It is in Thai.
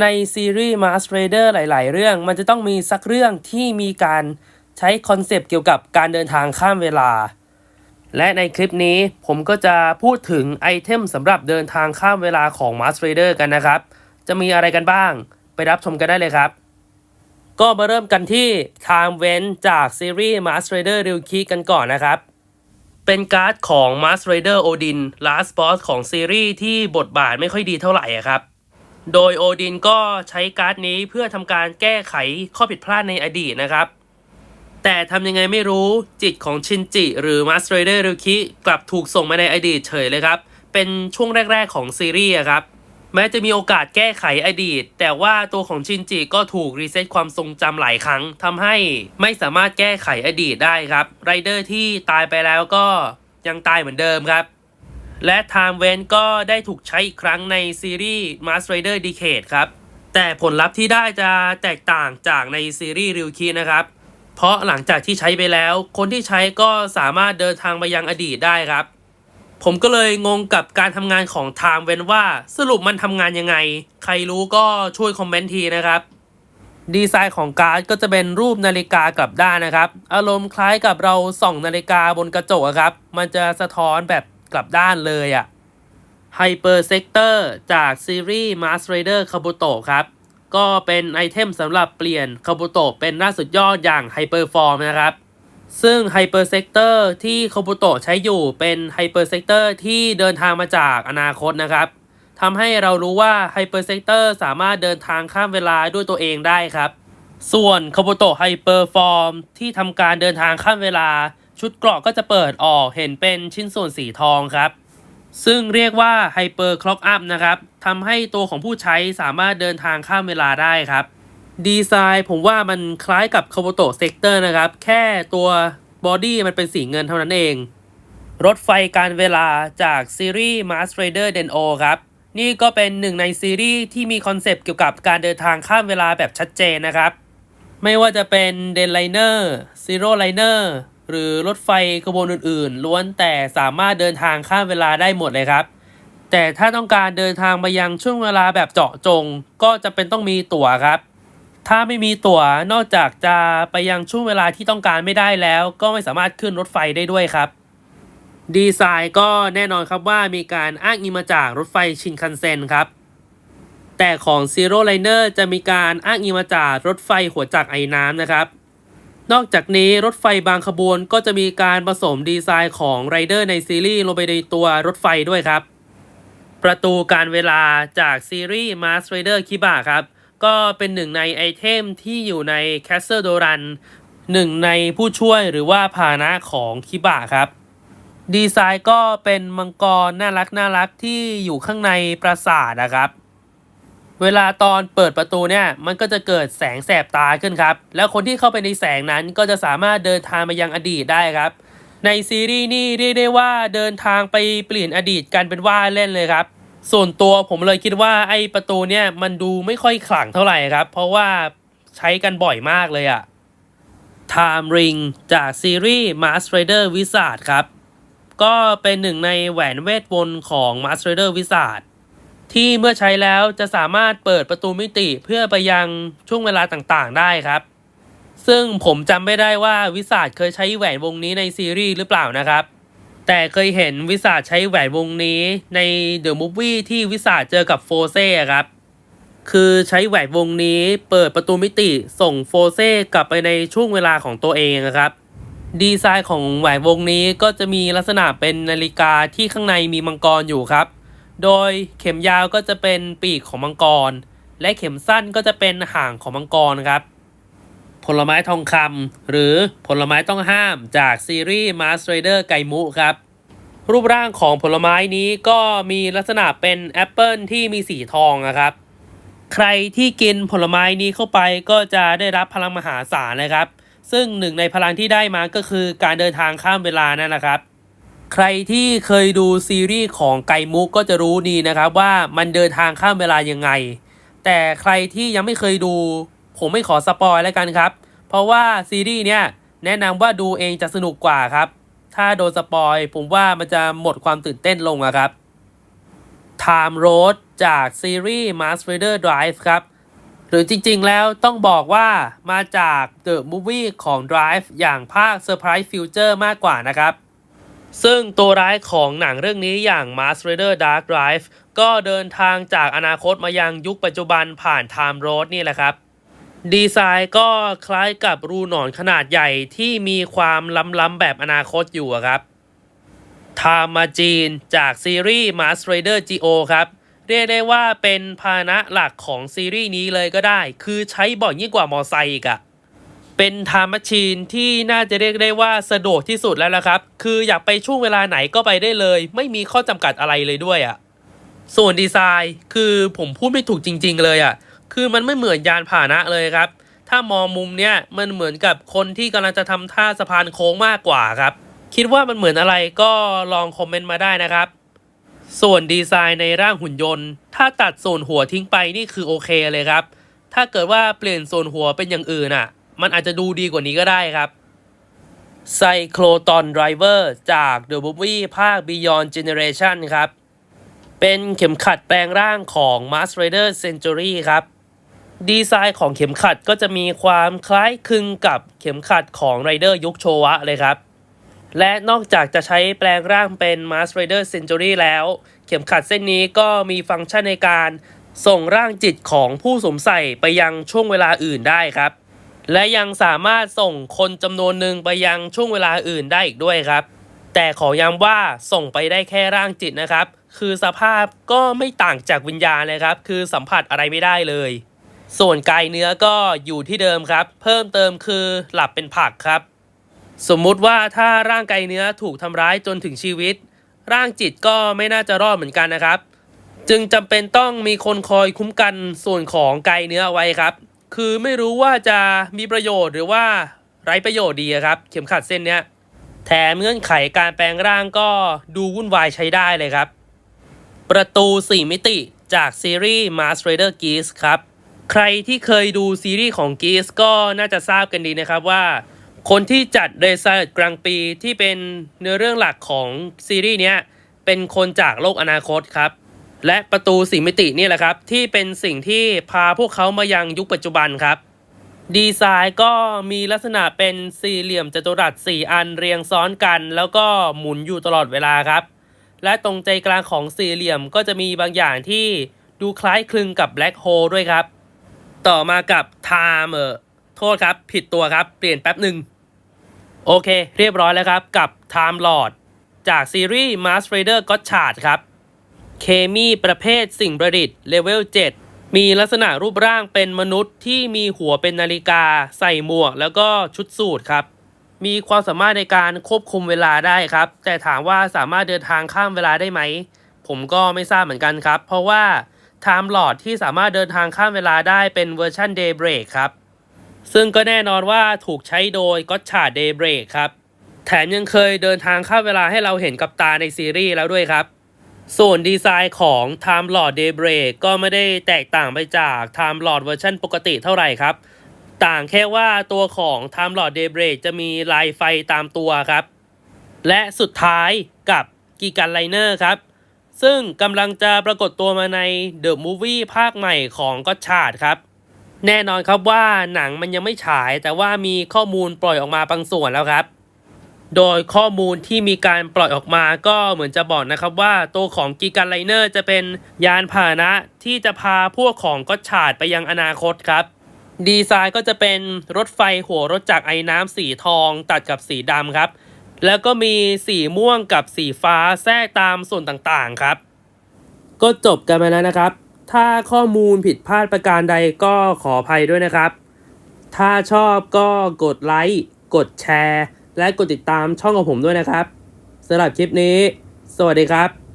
ในซีรีส์ Mask Raider หลาย ๆ เรื่อง มันจะต้องมีสักเรื่องที่มีการใช้คอนเซปต์เกี่ยวกับการเดินทางข้ามเวลา และในคลิปนี้ผมก็จะพูดถึงไอเทมสำหรับเดินทางข้ามเวลาของ Mask Raider กันนะครับ จะมีอะไรกันบ้าง ไปรับชมกันได้เลยครับ ก็มาเริ่มกันที่ Time w e n จากซีรีส์ Mask Raider r y u k i กันก่อนนะครับเป็นการ์ดของ Mask Raider Odin Last Boss ของซีรีส์ที่บทบาทไม่ค่อยดีเท่าไหร่ครับ โดยโอดินก็ใช้การ์ดนี้เพื่อทำการแก้ไขข้อผิดพลาดในอดีตนะครับ แต่ทำยังไงไม่รู้จิตของชินจิ หรือมาสเตอร์เดอร์รุคิกลับถูกส่งมาในอดีตเฉยเลยครับ เป็นช่วงแรก ๆ ของซีรีส์ครับ แม้จะมีโอกาสแก้ไขอดีต แต่ว่าตัวของชินจิก็ถูกรีเซ็ตความทรงจำหลายครั้งทำให้ไม่สามารถแก้ไขอดีตได้ครับไรเดอร์ที่ตายไปแล้วก็ยังตายเหมือนเดิมครับ และ Time w e n ก็ได้ถูกใช้อีกครั้งในซีรีส์ Mask Rider Decade ครับ แต่ผลลัพธ์ที่ได้จะแตกต่างจากในซีรีส์ริวคีนะครับ เพราะหลังจากที่ใช้ไปแล้ว คนที่ใช้ก็สามารถเดินทางไปยังอดีตได้ครับ ผมก็เลยงงกับการทำงานของ Time w e n ว่าสรุปมันทำงานยังไง ใครรู้ก็ช่วยคอมเมนต์ทีนะครับดีไซน์ของการ์ดก็จะเป็นรูปนาฬิกากลับด้านนะครับ อารมณ์คล้ายกับเราส่องนาฬิกาบนกระจกครับ มันจะสะท้อนแบบ กลับด้านเลยอะ Hyper Sector จากซีรีส์ Mask Raider Kabuto ครับ ก็เป็นไอเทมสำหรับเปลี่ยน Kabuto เป็นหน้าสุดยอดอย่าง Hyper Form นะครับ ซึ่ง Hyper Sector ที่ Kabuto ใช้อยู่เป็น Hyper Sector ที่เดินทางมาจากอนาคตนะครับทำให้เรารู้ว่า Hyper Sector สามารถเดินทางข้ามเวลาด้วยตัวเองได้ครับ ส่วน Kabuto Hyper Form ที่ทำการเดินทางข้ามเวลา ชุดเกราะก็จะเปิดออกเห็นเป็นชิ้นส่วนสีทองครับ ซึ่งเรียกว่า Hyper Clock Up นะครับทำให้ตัวของผู้ใช้สามารถเดินทางข้ามเวลาได้ครับ ดีไซน์ผมว่ามันคล้ายกับ Kabuto Sector นะครับ แค่ตัวบอดี้มันเป็นสีเงินเท่านั้นเอง รถไฟการเวลาจากซีรีส์ Mask Raider Den'o ครับนี่ก็เป็นหนึ่งในซีรีส์ที่มีคอนเซปต์เกี่ยวกับการเดินทางข้ามเวลาแบบชัดเจนนะครับ ไม่ว่าจะเป็น d e n Liner Zero Liner หรือรถไฟขบวนอื่นๆ ล้วนแต่สามารถเดินทางข้ามเวลาได้หมดเลยครับ แต่ถ้าต้องการเดินทางมายังช่วงเวลาแบบเจาะจง ก็จะเป็นต้องมีตั๋วครับ ถ้าไม่มีตั๋วนอกจากจะไปยังช่วงเวลาที่ต้องการไม่ได้แล้ว ก็ไม่สามารถขึ้นรถไฟได้ด้วยครับ ดีไซน์ก็แน่นอนครับว่ามีการอ้างอิงมาจากรถไฟชินคันเซ็นครับแต่ของ Zero Liner จะมีการอ้างอิงมาจากรถไฟหัวจักไอ้น้ำนะครับ นอกจากนี้รถไฟบางขบวนก็จะมีการผสมดีไซน์ของไรเดอร์ในซีรีส์ลงไปในตัวรถไฟด้วยครับ ประตูการเวลาจากซีรีส์ Mask Rider Kiba ครับ ก็เป็นหนึ่งในไอเทมที่อยู่ใน Castle Doran หนึ่งในผู้ช่วยหรือว่าพาหนะของคิบะครับ ดีไซน์ก็เป็นมังกรน่ารักน่ารักที่อยู่ข้างในปราสาทนะครับ เวลาตอนเปิดประตูเนี่ยมันก็จะเกิดแสงแสบตาขึ้นครับ แล้วคนที่เข้าไปในแสงนั้นก็จะสามารถเดินทางไปยังอดีตได้ครับ ในซีรีส์นี่เรียกได้ว่าเดินทางไปเปลี่ยนอดีตกันเป็นว่าเล่นเลยครับ ส่วนตัวผมเลยคิดว่าไอ้ประตูเนี่ยมันดูไม่ค่อยขลังเท่าไหร่ครับ เพราะว่าใช้กันบ่อยมากเลยอะ Time Ring จากซีรีส์ Mask Rider Wizard ครับ ก็เป็นหนึ่งในแหวนเวทมนต์ของ Mask Rider Wizard ที่เมื่อใช้แล้วจะสามารถเปิดประตูมิติเพื่อไปยังช่วงเวลาต่างๆ ได้ครับ ซึ่งผมจำไม่ได้ว่าวิสาดเคยใช้แหวนวงนี้ในซีรีส์หรือเปล่านะครับ แต่เคยเห็นวิสาดใช้แหวนวงนี้ในเดอะมูฟวี่ที่วิสาดเจอกับโฟเซ่ครับ คือใช้แหวนวงนี้เปิดประตูมิติส่งโฟเซ่กลับไปในช่วงเวลาของตัวเองนะครับดีไซน์ของแหวนวงนี้ก็จะมีลักษณะเป็นนาฬิกาที่ข้างในมีมังกรอยู่ครับ โดยเข็มยาวก็จะเป็นปีกของมังกร และเข็มสั้นก็จะเป็นหางของมังกรครับ ผลไม้ทองคำหรือผลไม้ต้องห้ามจากซีรีส์ Mask Raider ไกมุครับ รูปร่างของผลไม้นี้ก็มีลักษณะเป็นแอปเปิลที่มีสีทองนะครับ ใครที่กินผลไม้นี้เข้าไปก็จะได้รับพลังมหาศาลนะครับ ซึ่งหนึ่งในพลังที่ได้มาก็คือการเดินทางข้ามเวลานั่นนะครับ ใครที่เคยดูซีรีส์ของไก่มุกก็จะรู้ดีนะครับว่ามันเดินทางข้ามเวลายังไง แต่ใครที่ยังไม่เคยดู ผมไม่ขอสปอยแล้วกันครับ เพราะว่าซีรีส์เนี้ยแนะนำว่าดูเองจะสนุกกว่าครับ ถ้าโดนสปอยผมว่ามันจะหมดความตื่นเต้นลงอะครับ Time Road จากซีรีส์ Mask Rider Drive ครับ หรือจริงๆแล้วต้องบอกว่ามาจาก The Movie ของ Drive อย่างภาค Surprise Future มากกว่านะครับ ซึ่งตัวร้ายของหนังเรื่องนี้อย่าง Mask Rider Dark Drive ก็เดินทางจากอนาคตมายังยุคปัจจุบันผ่าน Time Road นี่แหละครับ ดีไซน์ก็คล้ายกับรูหนอนขนาดใหญ่ที่มีความล้ำๆแบบอนาคตอยู่ครับทามมาจีนจากซีรีส์ Mask Rider GO ครับเรียกได้ว่าเป็นพาหนะหลักของซีรีส์นี้เลยก็ได้ คือใช้บ่อยยิ่งกว่ามอไซค์อีกอะ เป็นทามมชีนที่น่าจะเรียกได้ว่าสะดวกที่สุดแล้วละครับ คืออยากไปช่วงเวลาไหนก็ไปได้เลย ไม่มีข้อจำกัดอะไรเลยด้วยอะส่วนดีไซน์คือผมพูดไม่ถูกจริง ๆ เลยอะคือมันไม่เหมือนยานพาหนะเลยครับ ถ้ามองมุมเนี้ยมันเหมือนกับคนที่กำลังจะทำท่าสะพานโค้งมากกว่าครับ คิดว่ามันเหมือนอะไรก็ลองคอมเมนต์มาได้นะครับ ส่วนดีไซน์ในร่างหุ่นยนต์ ถ้าตัดส่วนหัวทิ้งไปนี่คือโอเคเลยครับ ถ้าเกิดว่าเปลี่ยนส่วนหัวเป็นอย่างอื่นอะ มันอาจจะดูดีกว่านี้ก็ได้ครับไซโคลตอนไดรเวอร์จาก The Movie ภาค Beyond Generation ครับ เป็นเข็มขัดแปลงร่างของ Mask Rider Century ครับ ดีไซน์ของเข็มขัดก็จะมีความคล้ายคลึงกับเข็มขัดของไรเดอร์ยุคโชวะเลยครับ และนอกจากจะใช้แปลงร่างเป็น Mask Rider Century แล้ว เข็มขัดเส้นนี้ก็มีฟังก์ชันในการส่งร่างจิตของผู้สวมใส่ไปยังช่วงเวลาอื่นได้ครับ และยังสามารถส่งคนจำนวนหนึ่งไปยังช่วงเวลาอื่นได้อีกด้วยครับ แต่ขอย้ำว่าส่งไปได้แค่ร่างจิตนะครับ คือสภาพก็ไม่ต่างจากวิญญาณเลยครับ คือสัมผัสอะไรไม่ได้เลย ส่วนกายเนื้อก็อยู่ที่เดิมครับ เพิ่มเติมคือหลับเป็นผักครับ สมมุติว่าถ้าร่างกายเนื้อถูกทำร้ายจนถึงชีวิต ร่างจิตก็ไม่น่าจะรอดเหมือนกันนะครับ จึงจำเป็นต้องมีคนคอยคุ้มกันส่วนของกายเนื้อไว้ครับ คือไม่รู้ว่าจะมีประโยชน์หรือว่าไร้ประโยชน์ดีครับ เข็มขัดเส้นเนี้ยแถมเงื่อนไขการแปลงร่างก็ดูวุ่นวายใช้ได้เลยครับ ประตู 4 มิติจากซีรีส์ Mask Rider Geese ครับ ใครที่เคยดูซีรีส์ของ Geese ก็น่าจะทราบกันดีนะครับว่า คนที่จัดเรซ a ร์กลางปีที่เป็นเนื้อเรื่องหลักของซีรีส์เนี้ยเป็นคนจากโลกอนาคตครับ และประตูสีมิตินี่แหละครับ ที่เป็นสิ่งที่พาพวกเขามายังยุคปัจจุบันครับ ดีไซน์ก็มีลักษณะเป็นสี่เหลี่ยมจัตุรัส 4 อันเรียงซ้อนกัน แล้วก็หมุนอยู่ตลอดเวลาครับ และตรงใจกลางของสี่เหลี่ยมก็จะมีบางอย่างที่ดูคล้ายคลึงกับแบล็คโฮลด้วยครับ ต่อมากับ Time เออโทษครับ ผิดตัวครับ เปลี่ยนแป๊บหนึ่งโอเค เรียบร้อยแล้วครับ กับ Time Lord จากซีรีส์ Mask Rider g o t c h a r d ครับ เคมีประเภทสิ่งประดิษฐ์เลเวล 7 มีลักษณะรูปร่างเป็นมนุษย์ที่มีหัวเป็นนาฬิกา ใส่หมวกแล้วก็ชุดสูทครับ มีความสามารถในการควบคุมเวลาได้ครับ แต่ถามว่าสามารถเดินทางข้ามเวลาได้ไหม ผมก็ไม่ทราบเหมือนกันครับ เพราะว่า Time Lord ที่สามารถเดินทางข้ามเวลาได้เป็นเวอร์ชัน Daybreak ครับ ซึ่งก็แน่นอนว่าถูกใช้โดยก็ t ชา Daybreak ครับ แถมยังเคยเดินทางข้ามเวลาให้เราเห็นกับตาในซีรีส์แล้วด้วยครับ ส่วนดีไซน์ของ Time Lord Daybreak ก็ไม่ได้แตกต่างไปจาก Time Lord เวอร์ชันปกติเท่าไหร่ครับ ต่างแค่ว่าตัวของ Time Lord Daybreak จะมีลายไฟตามตัวครับ และสุดท้ายกับกีกันไลเนอร์ครับ ซึ่งกำลังจะปรากฏตัวมาใน The Movie ภาคใหม่ของก็ชาดครับ แน่นอนครับว่าหนังมันยังไม่ฉายแต่ว่ามีข้อมูลปล่อยออกมาบางส่วนแล้วครับ โดยข้อมูลที่มีการปล่อยออกมาก็เหมือนจะบอกนะครับว่าตัวของกีกันไลเนอร์จะเป็นยานพาหนะที่จะพาพวกของก็ชาดไปยังอนาคตครับ ดีไซน์ก็จะเป็นรถไฟหัวรถจักรไอ้น้ำสีทองตัดกับสีดำครับ แล้วก็มีสีม่วงกับสีฟ้าแทรกตามส่วนต่างๆครับ ก็จบกันไปแล้วนะครับ ถ้าข้อมูลผิดพลาดประการใดก็ขออภัยด้วยนะครับ ถ้าชอบก็กดไลค์กดแชร์ และกดติดตามช่องของผมด้วยนะครับสำหรับคลิปนี้ สวัสดีครับ